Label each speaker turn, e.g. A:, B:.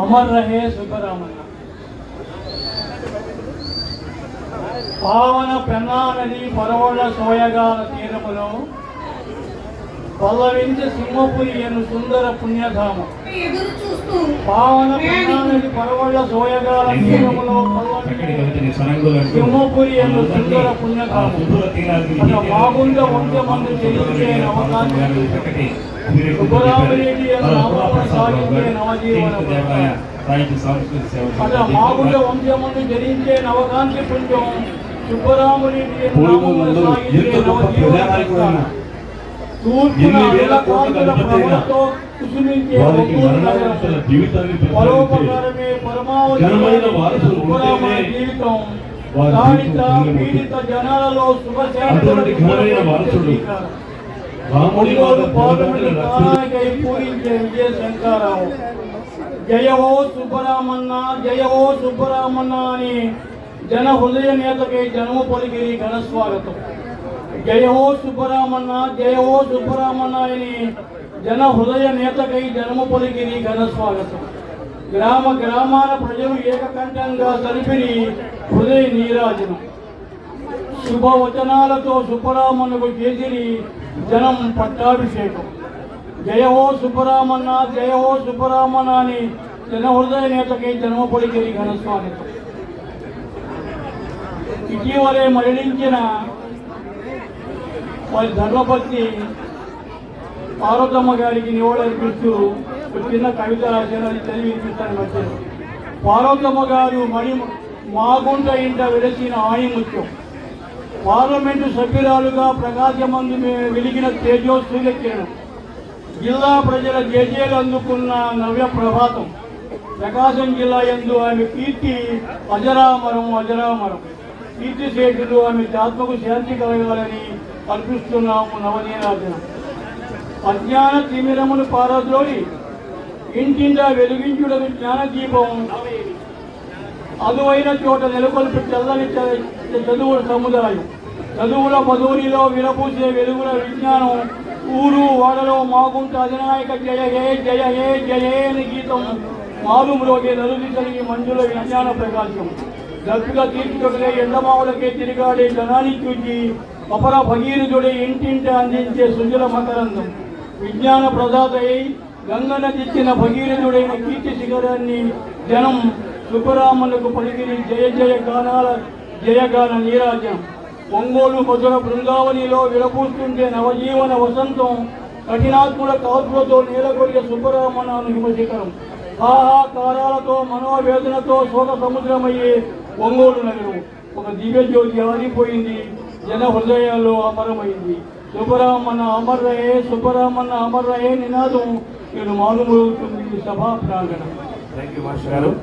A: అమర్ రహే సుబ్బరామన్న పావన పెన్నా నది పరవళ్ళ సోయగాల తీరములో పల్లవించి సింహపురి అను సుందర పుణ్యధామం.
B: ఎదురు చూస్తూ
A: పావన పెన్నా నది పరవళ్ళ సోయగాల తీరములో సింహపురి అను సుందర పుణ్యధామం. బాగుండే వంద మంది తెలియచే అవకాశం సుబ్బరామరెడ్డి అను
C: శ్రీకృష్ణ దేవరాయ సాహిత్య సాంస్కృతిక సేవ
A: జరించే నవకాంతి
D: ఘనమైన వారసులు
A: సుబ్బరామణ
D: ఉంటేనే
A: జీవితం. దానిత పీడిత జనాలలో
D: అటువంటి ఘనమైన వారసుడు రాముడి మాత
A: ఒంగోలు పార్లమెంటు
D: దేవతల రక్షణ
A: స్థానానికై పూరించే విజయ శంకరావు జయ హో సుబ్బరామన్న జయ హో సుబ్బరామన్న అని జన హృదయ నేతకై జన్మ పలికిరి ఘన స్వాగతం. జయ హో సుబ్బరామన్న జయ హో సుబ్బరామన్న అని జన హృదయ నేతకై జన్మ పలికిరి ఘన స్వాగతం. గ్రామ గ్రామాల ప్రజలు ఏకకంఠంగా కలిపిరి హృదయ నీరాజనం. శుభవచనాలతో సుబ్బరామన్నకు చేసిరి జనం పట్టాభిషేకం జయహో సుబ్బరామన్న జయహో సుబ్బరామన్న అని జనహృదయ నేతకి నేతకై జన్మ ఇటీవలే మరణించిన వారి ధర్మపత్ని పార్వతమ్మ గారికి నివాళులర్పిస్తూ ఒక చిన్న కవిత రాశారు అది చదివి వినిపిస్తాను మధ్యలో. పార్వతమ్మ గారు మణి మాగుంట ఇంట వెలసిన ఆణిముత్యం పార్లమెంటు సభ్యురాలుగా ప్రకాశమందు మేము వెలిగిన తేజో కిరణం జిల్లా ప్రజల జేజేలు అందుకున్న నవ్య ప్రభాతం. ప్రకాశం జిల్లా ఎందు ఆమె కీర్తి అజరామరం అజరామరం. కీర్తి శేషులు ఆమె ఆత్మకు శాంతి కలగాలని అర్పిస్తున్నాము నవనీరాజనం. అజ్ఞాన తిమిరమును పారద్రోడి ఇంటిండా వెలిగించుడకు జ్ఞానదీపం. అదువైన చోట నెలకొల్పి చల్లని చదువుల సముదాయం. చదువుల పదూరిలో వినపూసే వెలుగుల విజ్ఞానం ఊరు వాడలో మాగుంట అధినాయక జయ హే జయ హే జయ హే అని గీతం మారుములోకి నలుది కలిగి మంజుల విజ్ఞాన ప్రకాశం. దప్పిగా తీర్చుకొనే ఎండమావులకే తిరిగాడే జనాన్ని చూచి అపర భగీరథుడే ఇంటింట అందించే సుజల మకరందం. విజ్ఞాన ప్రదాతయ్యి గంగన తెచ్చిన భగీరథుడైన కీర్తి శిఖరాన్ని జనం సుఖరాములకు పలికిరి జయ జయ గానాల జయగాన నీరాజం. ఒంగోలు మధుర బృందావనిలో విరపూస్తుంటే నవజీవన వసంతం కఠినాత్ముల కాల్పులతో నేలకొరిగే సుబ్బరామనాను హిమశిఖరం. హాహాకారాలతో మనోవేదనతో శోక సముద్రమయ్యే ఒంగోలు నగరం. ఒక దివ్యజ్యోతి ఆరిపోయింది జన హృదయాల్లో అమరమైంది. సుబ్బరామన్న అమర్రయే సుబ్బరామన్న అమర్రయే నినాదం. నేను మారుమోగుతుంది సభా ప్రాంగణం
C: థ్యాంక్ యూ మాస్టర్ గారు.